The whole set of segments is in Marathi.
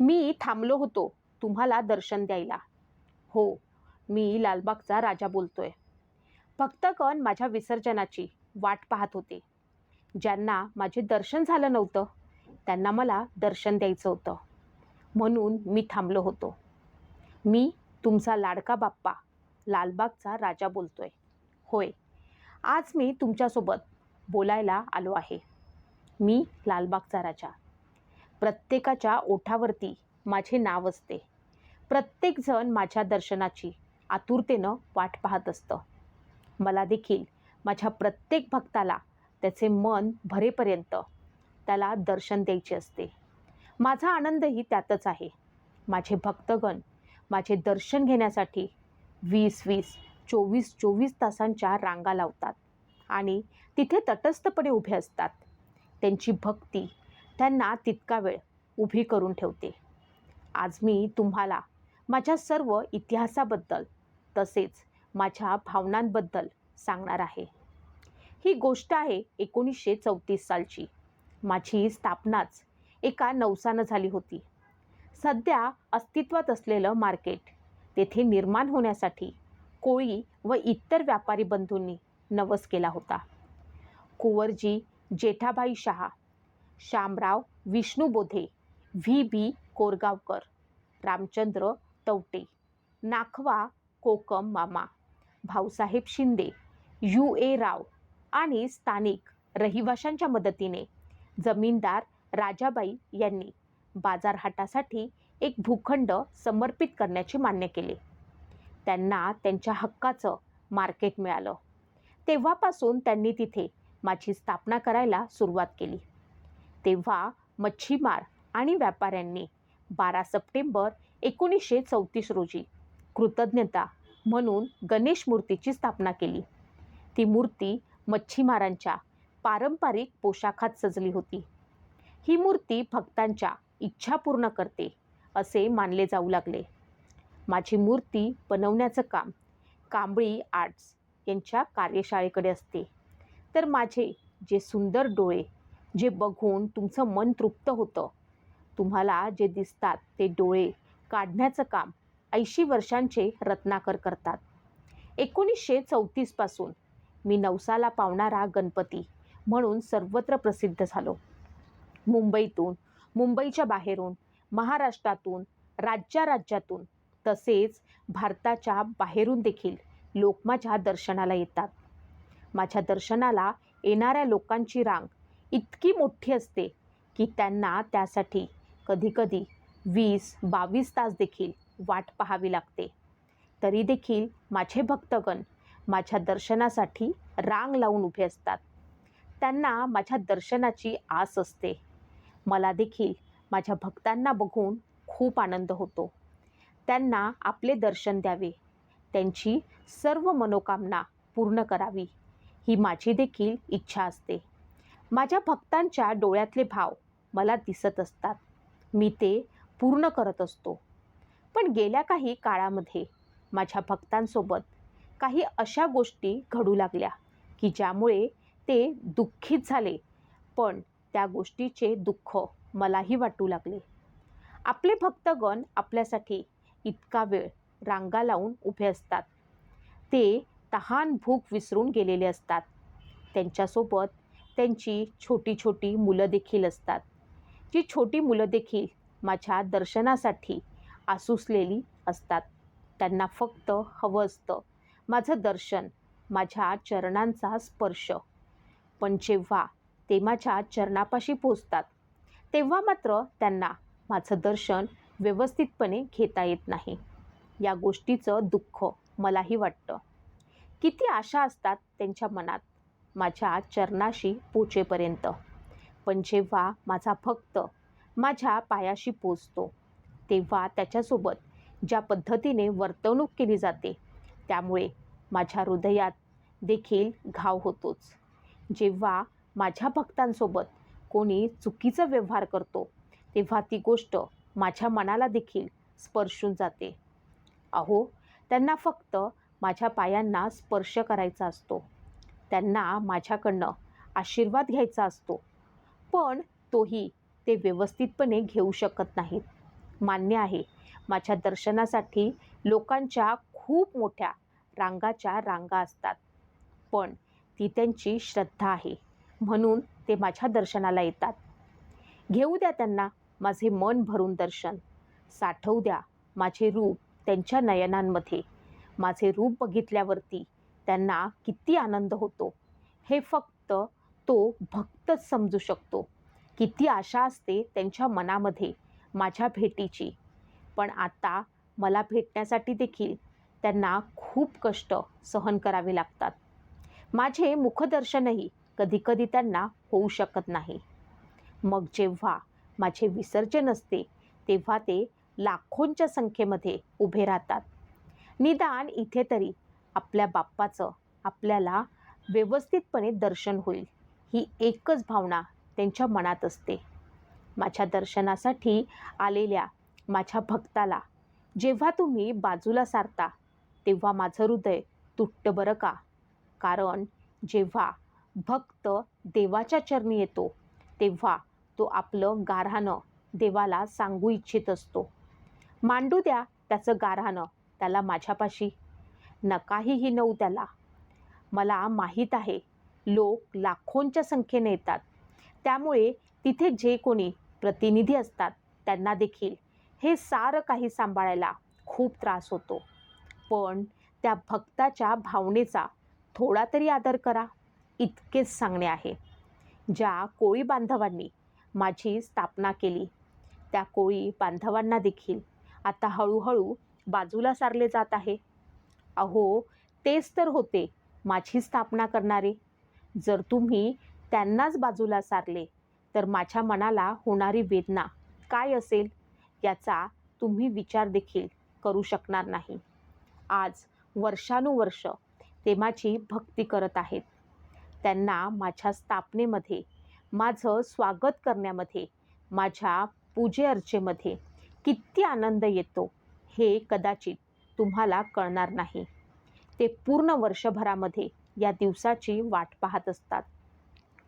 मी थांबलो होतो तुम्हाला दर्शन द्यायला. हो मी लालबागचा राजा बोलतोय. भक्तगण माझ्या विसर्जनाची वाट पाहत होते. ज्यांना माझे दर्शन झालं नव्हतं त्यांना मला दर्शन द्यायचं होतं. म्हणून मी थांबलो होतो. मी तुमचा लाडका बाप्पा लालबागचा राजा बोलतोय. होय आज मी तुमच्यासोबत बोलायला आलो आहे. मी लालबागचा राजा. प्रत्येकाच्या ओठावरती माझे नाव असते. प्रत्येकजण माझ्या दर्शनाची आतुरतेनं वाट पाहत असतं. मला देखील माझ्या प्रत्येक भक्ताला त्याचे मन भरेपर्यंत त्याला दर्शन द्यायचे असते. माझा आनंदही त्यातच आहे. माझे भक्तगण माझे दर्शन घेण्यासाठी वीस वीस चोवीस चोवीस तासांच्या रांगा लावतात आणि तिथे तटस्थपणे उभे असतात. त्यांची भक्ती त्यांना तितका वेळ उभी करून ठेवते. आज मी तुम्हाला माझ्या सर्व इतिहासाबद्दल तसेच माझ्या भावनांबद्दल सांगणार आहे. ही गोष्ट आहे एकोणीसशे चौतीस सालची. माझी स्थापनाच एका नवसानं झाली होती. सध्या अस्तित्वात असलेलं मार्केट तेथे निर्माण होण्यासाठी कोळी व इतर व्यापारी बंधूंनी नवस केला होता. कुंवरजी जेठाबाई शहा शामराव विष्णू बोधे व्ही. बी. कोरगावकर रामचंद्र तवटे नाखवा कोकम मामा भाऊसाहेब शिंदे यू. ए. राव आणि स्थानिक रहिवाशांच्या मदतीने जमीनदार राजाबाई यांनी बाजारहाटासाठी एक भूखंड समर्पित करण्याचे मान्य केले. त्यांना त्यांच्या हक्काचं मार्केट मिळालं. तेव्हापासून त्यांनी तिथे माझी स्थापना करायला सुरुवात केली. तेव्हा मच्छीमार आणि व्यापाऱ्यांनी बारा सप्टेंबर एकोणीसशे चौतीस रोजी कृतज्ञता म्हणून गणेश मूर्तीची स्थापना केली. ती मूर्ती मच्छीमारांच्या पारंपरिक पोशाखात सजली होती. ही मूर्ती भक्तांच्या इच्छा पूर्ण करते असे मानले जाऊ लागले. माझी मूर्ती बनवण्याचं काम कांबळी आर्ट्स यांच्या कार्यशाळेकडे असते. तर माझे जे सुंदर डोळे जे बघून तुमचं मन तृप्त होतं. तुम्हाला जे दिसतात ते डोळे काढण्याचं काम ऐंशी वर्षांचे रत्नाकर करतात. एकोणीसशे चौतीसपासून मी नवसाला पावणारा गणपती म्हणून सर्वत्र प्रसिद्ध झालो. मुंबईतून मुंबईच्या बाहेरून महाराष्ट्रातून राज्याराज्यातून तसेच भारताच्या बाहेरून देखील लोक माझ्या दर्शनाला येतात. माझ्या दर्शनाला येणाऱ्या लोकांची रांग इतकी मोठी असते की त्यांना त्यासाठी कधीकधी वीस बावीस तास देखील वाट पाहावी लागते. तरी देखील माझे भक्तगण माझ्या दर्शनासाठी रांग लावून उभे असतात. त्यांना माझ्या दर्शनाची आस असते. मला देखील माझ्या भक्तांना बघून खूप आनंद होतो. त्यांना आपले दर्शन द्यावे. त्यांची सर्व मनोकामना पूर्ण करावी. ही माझी देखील इच्छा असते. माझ्या भक्तांच्या डोळ्यातले भाव मला दिसत असतात. मी ते पूर्ण करत असतो. पण गेल्या काही काळामध्ये माझ्या भक्तांसोबत काही अशा गोष्टी घडू लागल्या की ज्यामुळे ते दुःखीत झाले. पण त्या गोष्टीचे दुःख मलाही वाटू लागले. आपले भक्तगण आपल्यासाठी इतका वेळ रांगा लावून उभे असतात. ते तहान भूक विसरून गेलेले असतात. त्यांच्यासोबत त्यांची छोटी छोटी मुलं देखील असतात. जी छोटी मुलं देखील माझ्या दर्शनासाठी आसुसलेली असतात. त्यांना फक्त हवं असतं. माझं दर्शन माझ्या चरणांचा स्पर्श. पण जेव्हा ते माझ्या चरणापाशी पोचतात तेव्हा मात्र त्यांना माझं दर्शन व्यवस्थितपणे घेता येत नाही. या गोष्टीचं दुःख मलाही वाटतं. किती आशा असतात त्यांच्या मनात. माझ्या चरणाशी पोचेपर्यंत पण जेव्हा माझा भक्त माझ्या पायाशी पोचतो तेव्हा त्याच्यासोबत ज्या पद्धतीने वर्तवणूक केली जाते त्यामुळे माझ्या हृदयात देखील घाव होतोच. जेव्हा माझ्या भक्तांसोबत कोणी चुकीचा व्यवहार करतो तेव्हा ती गोष्ट माझ्या मनाला देखील स्पर्शून जाते. अहो त्यांना फक्त माझ्या पायांना स्पर्श करायचा असतो. त्यांना माझ्याकडनं आशीर्वाद घ्यायचा असतो. पण तोही ते व्यवस्थितपणे घेऊ शकत नाहीत. मान्य आहे माझ्या दर्शनासाठी लोकांच्या खूप मोठ्या रांगाच्या रांगा असतात. पण ती त्यांची श्रद्धा आहे म्हणून ते माझ्या दर्शनाला येतात. घेऊ द्या त्यांना माझे मन भरून दर्शन. साठवू द्या माझे रूप त्यांच्या नयनांमध्ये. माझे रूप बघितल्यावरती त्यांना किती आनंद होतो. हे फक्त तो भक्तच समजू शकतो. किती आशा असते त्यांच्या मनामध्ये माझ्या भेटीची. पण आता मला भेटण्यासाठी देखील त्यांना खूप कष्ट सहन करावे लागतात. माझे मुखदर्शनही कधीकधी त्यांना होऊ शकत नाही. मग जेव्हा माझे विसर्जन असते तेव्हा ते लाखोंच्या संख्येमध्ये उभे राहतात. निदान इथे तरी आपल्या बाप्पाचं आपल्याला व्यवस्थितपणे दर्शन होईल. ही एकच भावना त्यांच्या मनात असते. माझ्या दर्शनासाठी आलेल्या माझ्या भक्ताला जेव्हा तुम्ही बाजूला सारता तेव्हा माझं हृदय तुटतं बरं का? कारण जेव्हा भक्त देवाच्या चरणी येतो तेव्हा तो आपलं गारहाणं देवाला सांगू इच्छित असतो. मांडू द्या त्याचं गारहाणं त्याला माझ्यापाशी. नकाहीही नऊ त्याला. मला माहीत आहे लोक लाखोंच्या संख्येने येतात. त्यामुळे तिथे जे कोणी प्रतिनिधी असतात त्यांना देखील हे सारं काही सांभाळायला खूप त्रास होतो. पण त्या भक्ताच्या भावनेचा थोडा तरी आदर करा इतकेच सांगणे आहे. ज्या कोळी बांधवांनी माझी स्थापना केली त्या कोळी बांधवांना देखील आता हळूहळू बाजूला सारले जात आहे. अहो तेच तर होते. माझी स्थापना करणारे. जर तुम्ही त्यांनाच बाजूला सारले तर माझ्या मनाला होणारी वेदना काय असेल? याचा तुम्ही विचार देखील करू शकणार नाही. आज वर्षानुवर्ष ते माझी भक्ती करत आहेत. त्यांना माझ्या स्थापनेमध्ये माझं स्वागत करण्यामध्ये माझ्या पूजे अर्चेमध्ये किती आनंद येतो हे कदाचित तुम्हाला कळणार नाही. ते पूर्ण वर्षभरामध्ये या दिवसाची वाट पाहत असतात.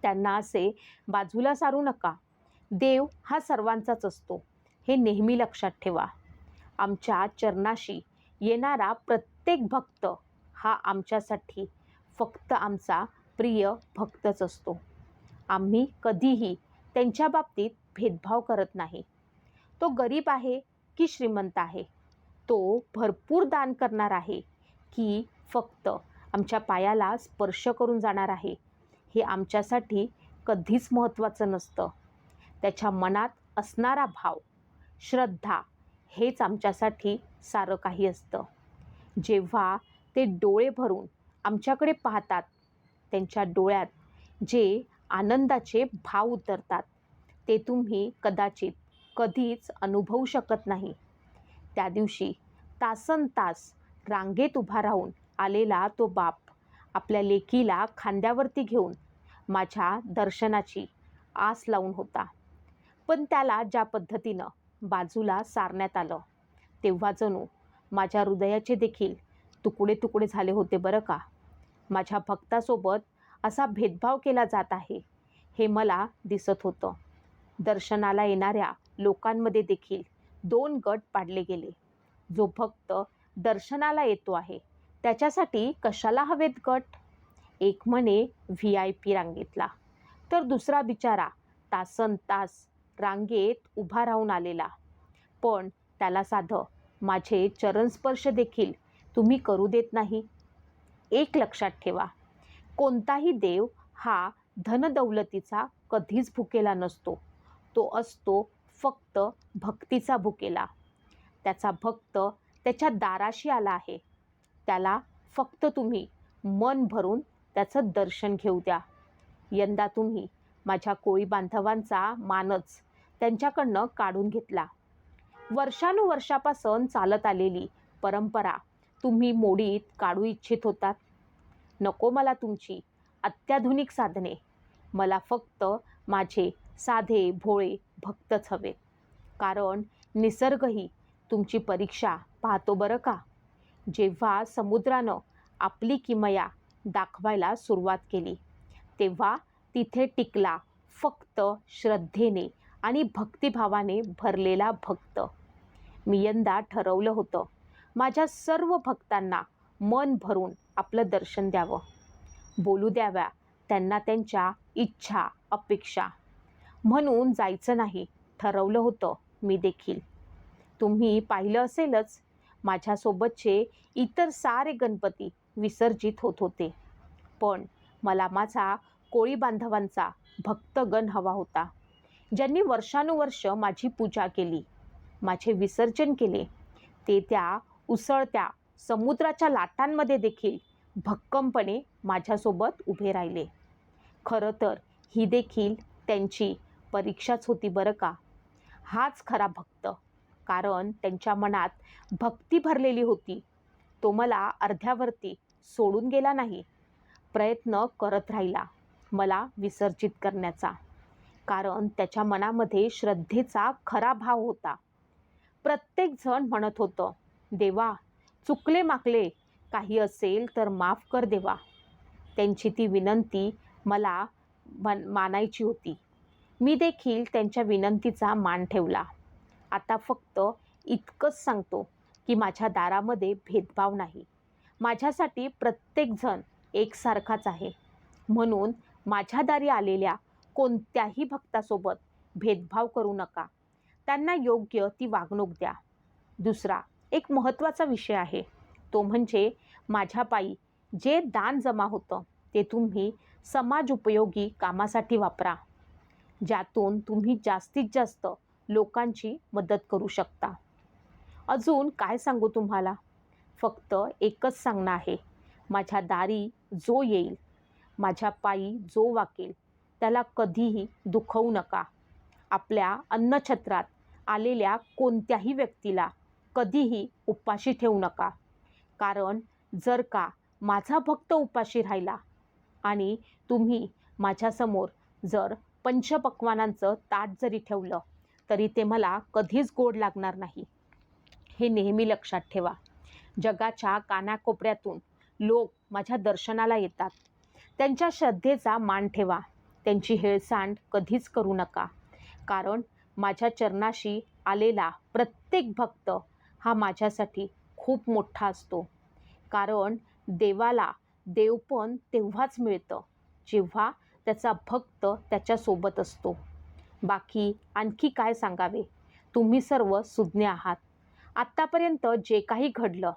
त्यांना असे बाजूला सारू नका. देव हा सर्वांचाच असतो. हे नेहमी लक्षात ठेवा. आमच्या चरणाशी येणारा प्रत्येक भक्त हा आमच्यासाठी फक्त आमचा प्रिय भक्तच असतो. आम्ही कधीही त्यांच्या बाबतीत भेदभाव करत नाही. तो गरीब आहे की श्रीमंत आहे? तो भरपूर दान करणार आहे. की फक्त आमच्या पायाला स्पर्श करून जाणार आहे. हे आमच्यासाठी कधीच महत्त्वाचं नसतं. त्याच्या मनात असणारा भाव श्रद्धा हेच आमच्यासाठी सारं काही असतं. जेव्हा ते डोळे भरून आमच्याकडे पाहतात त्यांच्या डोळ्यात जे आनंदाचे भाव उतरतात ते तुम्ही कदाचित कधीच अनुभवू शकत नाही. त्या दिवशी तासन तास रांगेत उभा राहून आलेला तो बाप आपल्या लेकीला खांद्यावरती घेऊन माझ्या दर्शनाची आस लावून होता. पण त्याला ज्या पद्धतीनं बाजूला सारण्यात आलं तेव्हा जणू माझ्या हृदयाचे देखील तुकडे तुकडे झाले होते बरं का? माझ्या भक्तासोबत असा भेदभाव केला जात आहे हे मला दिसत होतं. दर्शनाला येणाऱ्या लोकांमध्ये देखील दोन गट पाडले गेले. जो भक्त दर्शनाला येतो आहे. त्याच्यासाठी कशाला हवेत गट? एक म्हणे व्ही आय पी रांगेतला. तर दुसरा बिचारा तासन तास रांगेत उभा राहून आलेला. पण त्याला साधं माझे चरणस्पर्श देखील तुम्ही करू देत नाही. एक लक्षात ठेवा. कोणताही देव हा धनदौलतीचा कधीच भुकेला नसतो. तो असतो फक्त भक्तीचा भुकेला. त्याचा भक्त त्याच्या दाराशी आला आहे. त्याला फक्त तुम्ही मन भरून त्याचं दर्शन घेऊ द्या. यंदा तुम्ही माझ्या कोळी बांधवांचा मानच त्यांच्याकडनं काढून घेतला. वर्षानुवर्षापासून चालत आलेली परंपरा तुम्ही मोडीत काढू इच्छित होतात. नको मला तुमची अत्याधुनिक साधने. मला फक्त माझे साधे भोळे भक्तच हवे. कारण निसर्गही तुमची परीक्षा पाहतो बरं का? जेव्हा समुद्रानं आपली किमया दाखवायला सुरुवात केली तेव्हा तिथे टिकला फक्त श्रद्धेने आणि भक्तिभावाने भरलेला भक्त. मी यंदा ठरवलं होतं माझ्या सर्व भक्तांना मन भरून आपलं दर्शन द्यावं. बोलू द्याव्या त्यांना त्यांच्या इच्छा अपेक्षा. म्हणून जायचं नाही. ठरवलं होतं मी देखील. तुम्ही पाहिलं असेलच माझ्यासोबतचे इतर सारे गणपती विसर्जित होत होते. पण मला माझा कोळी बांधवांचा भक्तगण हवा होता. ज्यांनी वर्षानुवर्ष माझी पूजा केली माझे विसर्जन केले ते त्या उसळत्या समुद्राच्या लाटांमध्ये देखील भक्कमपणे माझ्यासोबत उभे राहिले. खरं तर ही देखील त्यांची परीक्षाच होती बरं का. हाच खरा भक्त. कारण त्यांच्या मनात भक्ती भरलेली होती. तो मला अर्ध्यावरती सोडून गेला नाही. प्रयत्न करत राहिला मला विसर्जित करण्याचा. कारण त्याच्या मनामध्ये श्रद्धेचा खरा भाव होता. प्रत्येकजण म्हणत होतं देवा चुकले माकले काही असेल तर माफ कर देवा. त्यांची ती विनंती मला मन मानायची होती. मी देखील त्यांच्या विनंतीचा मान ठेवला. आता फक्त इतकंच सांगतो की माझ्या दारामध्ये भेदभाव नाही. माझ्यासाठी प्रत्येकजण एकसारखाच आहे. म्हणून माझ्या दारी आलेल्या कोणत्याही भक्तासोबत भेदभाव करू नका. त्यांना योग्य ती वागणूक द्या. दुसरा एक महत्त्वाचा विषय आहे. तो म्हणजे माझ्या पायी जे दान जमा होतं ते तुम्ही समाज उपयोगी कामासाठी वापरा. ज्यातून तुम्ही जास्तीत जास्त लोकांची मदत करू शकता. अजून काय सांगू तुम्हाला? फक्त एकच सांगणं आहे. माझ्या दारी जो येईल माझ्या पायी जो वाकेल त्याला कधीही दुखवू नका. आपल्या अन्नछत्रात आलेल्या कोणत्याही व्यक्तीला कधीही उपाशी ठेवू नका. कारण जर का माझा भक्त उपाशी राहिला आणि तुम्ही माझ्यासमोर जर पंचपक्वानांचं ताट जरी ठेवलं तरी ते मला कधीच गोड लागणार नाही. हे नेहमी लक्षात ठेवा. जगाच्या कानाकोपऱ्यातून लोक माझ्या दर्शनाला येतात. त्यांच्या श्रद्धेचा मान ठेवा. त्यांची हेळसांड कधीच करू नका. कारण माझ्या चरणाशी आलेला प्रत्येक भक्त हा माझ्यासाठी खूप मोठा असतो. कारण देवाला देवपण तेव्हाच मिळतं जेव्हा त्याचा भक्त त्याच्यासोबत असतो. बाकी आणखी काय सांगावे? तुम्ही सर्व सुज्ञ आहात. आत्तापर्यंत जे काही घडलं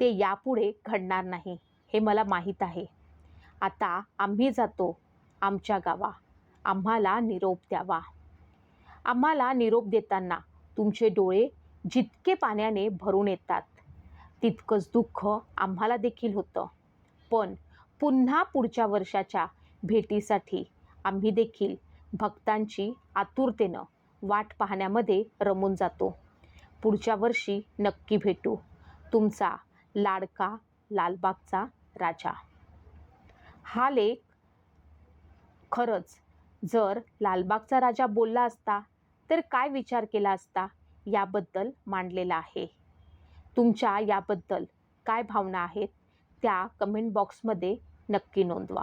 ते यापुढे घडणार नाही हे मला माहीत आहे. आता आम्ही जातो आमच्या गावा. आम्हाला निरोप द्यावा. आम्हाला निरोप देताना तुमचे डोळे जितके पाण्याने भरून येतात तितकंच दुःख आम्हाला देखील होतं. पण पुन्हा पुढच्या वर्षाच्या भेटीसाठी. आम्ही देखील भक्तांची आतुरतेनं वाट पाहण्यामध्ये रमून जातो. पुढच्या वर्षी नक्की भेटू. तुमचा लाडका लालबागचा राजा. हा लेख खरंच जर लालबागचा राजा बोलला असता तर काय विचार केला असता याबद्दल मांडलेला आहे. तुमच्या याबद्दल काय भावना आहेत त्या कमेंट बॉक्समध्ये नक्की नोंदवा.